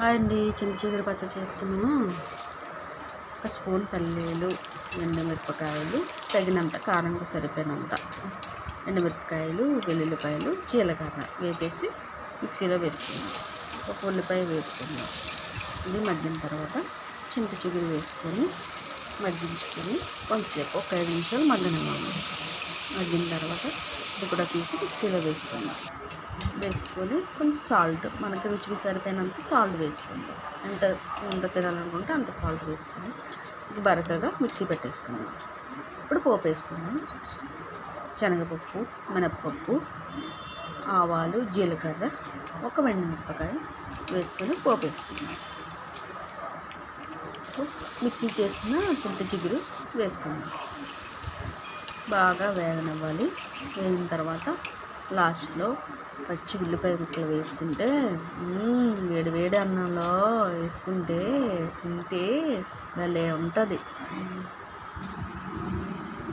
Hi అండి చింత చిగురు పచ్చడి చేసుకున్నాము. ఒక స్పూన్ పల్లీలు ఎండుమిరపకాయలు తగినంత కారంకు సరిపోయినంత ఎండుమిరపకాయలు వెల్లుల్లిపాయలు జీలకర్ర వేపేసి మిక్సీలో వేసుకున్నాం. ఒక ఉల్లిపాయ వేసుకున్నాం ఇది మగ్గిన తర్వాత చింత చిగురు వేసుకొని మగ్గించుకొని కొంతసేపు ఒక ఐదు నిమిషాలు మగ్గనివ్వాలి. మగ్గిన తర్వాత ఇది కూడా తీసి మిక్సీలో వేసుకున్నాం వేసుకొని కొంచెం సాల్ట్ మనకి రుచికి సరిపోయినంత సాల్ట్ వేసుకుందాం. ఎంత ఎంత తినాలనుకుంటే అంత సాల్ట్ వేసుకుందాం ఇది బరకగా మిక్సీ పెట్టేసుకుందాం. ఇప్పుడు పోపు వేసుకుందాం. శనగపప్పు మినప్పప్పు ఆవాలు జీలకర్ర ఒక మిరపకాయ వేసుకొని పోపు వేసుకుందాం. మిక్సీ చేసిన చింత చిగురు వేసుకుందాం. బాగా వేగనివ్వాలి. వేగిన తర్వాత లాస్ట్లో పచ్చి ఉల్లిపాయ ముక్కలు వేసుకుంటే వేడి వేడి అన్నంలో వేసుకుంటే తింటే భలే ఉంటుంది.